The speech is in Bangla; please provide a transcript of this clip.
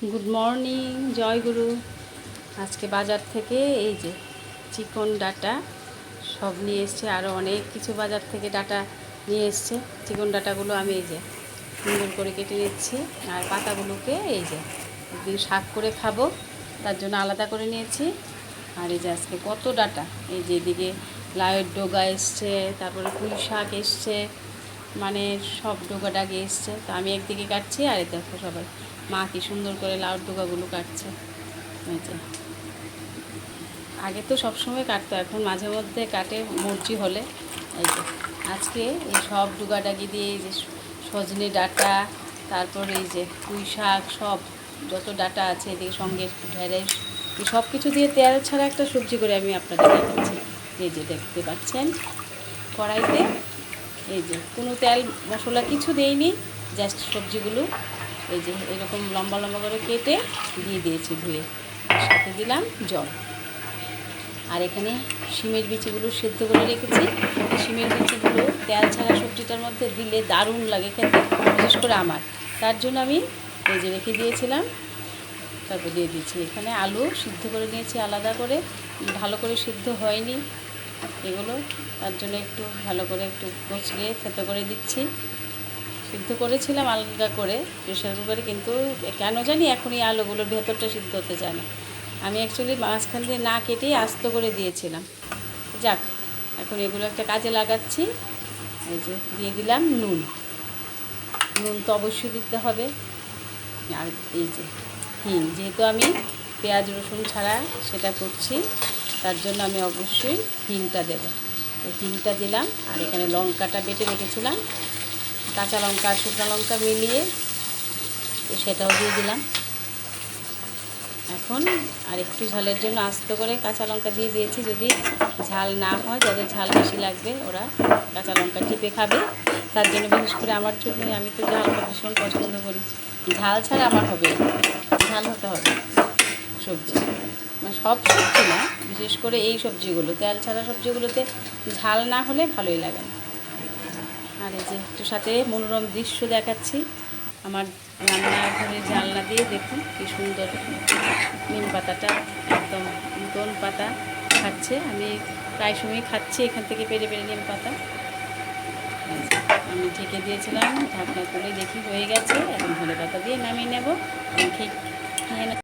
গুড মর্নিং জয় গুরু। আজকে বাজার থেকে এই যে চিকন ডাটা সব নিয়ে এসছে আরও অনেক কিছু বাজার থেকে ডাটা নিয়ে এসছে। চিকন ডাটাগুলো আমি এই যে সুন্দর করে কেটে নিচ্ছি আর পাতাগুলোকে এই যে একদিন শাক করে খাব, তার জন্য আলাদা করে নিয়েছি। আর এই যে আজকে কত ডাটা, এই যে এদিকে লাউয়ের ডোগা এসছে, তারপরে পুঁই শাক এসছে মানে সব ডাগে এসছে। তো আমি একদিকে কাটছি আর দেখো সবাই। মা কি সুন্দর করে লাউর ডোকাগুলো কাটছে। আগে তো সবসময় কাটতো, এখন মাঝে মধ্যে কাটে মর্জি হলে। এই যে। আজকে এই সব ডুগাডাগি দিয়ে এই যে সজনে ডাটা, তারপর এই যে পুঁই শাক, সব যত ডাটা আছে এদিকে সঙ্গে একটু এই সব কিছু দিয়ে তেল ছাড়া একটা সবজি করে আমি আপনাদের দেখাচ্ছি। এই যে দেখতে পাচ্ছেন কড়াইতে এই যে, কোনো তেল মশলা কিছু দেইনি জাস্ট সবজিগুলো, এই যে, এরকম লম্বা লম্বা করে কেটে দিয়ে দিয়েছি ধুয়ে। সাথে দিলাম জল। আর এখানে শিমের বিচিগুলো সেদ্ধ করে রেখেছি। শিমের বিচিগুলো তেল ছাড়া সবজিটার মধ্যে দিলে দারুণ লাগে খেতে, বিশেষ করে আমার। তার জন্য আমি এই যে রেখে দিয়েছিলাম, তারপর দিয়ে দিচ্ছি। এখানে আলু সিদ্ধ করে নিয়েছি আলাদা করে। ভালো করে সিদ্ধ হয়নি এগুলো। তার জন্য একটু ভালো করে একটু কচলিয়ে থেতো করে দিচ্ছি। সিদ্ধ করেছিলাম আলাদা করে প্রেশার কুকারে, কিন্তু কেন জানি এখন এই আলুগুলোর ভেতরটা সিদ্ধ হতে চায় না। আমি অ্যাকচুয়ালি মাঝখান দিয়ে না কেটেই আস্ত করে দিয়েছিলাম। যাক, এখন এগুলো একটা কাজে লাগাচ্ছি। এই যে, দিয়ে দিলাম নুন। নুন তো অবশ্যই দিতে হবে। আর এই যে, হিং, যেহেতু আমি পেঁয়াজ, রসুন ছাড়া সেটা করছি। তার জন্য আমি অবশ্যই হিংটা দেব। তো হিংটা দিলাম, আর এখানে লঙ্কাটা বেটে রেখেছিলাম। কাঁচা লঙ্কা আর শুকনো লঙ্কা মিলিয়ে সেটাও দিয়ে দিলাম। এখন আর একটু ঝালের জন্য আস্ত করে কাঁচা লঙ্কা দিয়ে দিয়েছি। যদি ঝাল না হয়, যাদের ঝাল বেশি লাগবে, ওরা কাঁচা লঙ্কা টিপে খাবে। তার জন্য বিশেষ করে আমার জন্যই আমি তো ঝালটা ভীষণ পছন্দ করি। ঝাল ছাড়া আমার হবে ঝাল হতে হবে। সবজি। মানে সব সবজি না, বিশেষ করে এই সবজিগুলো। তেল ছাড়া সবজিগুলোতে ঝাল না হলে ভালোই লাগে না। আর এই যে একটু সাথে মনোরম দৃশ্য দেখাচ্ছি। আমার রান্নাঘরের জানলা দিয়ে দেখুন কি সুন্দর নিম পাতাটা, একদম নতুন পাতা খাচ্ছে। আমি প্রায় সময় খাচ্ছি এখান থেকে পেরে পেরে নিম পাতা। আমি ঢেকে দিয়েছিলাম, ঢাকনা তুলে দেখি হয়ে গেছে। এখন ধনে পাতা দিয়ে নামিয়ে নেব। খেয়ে।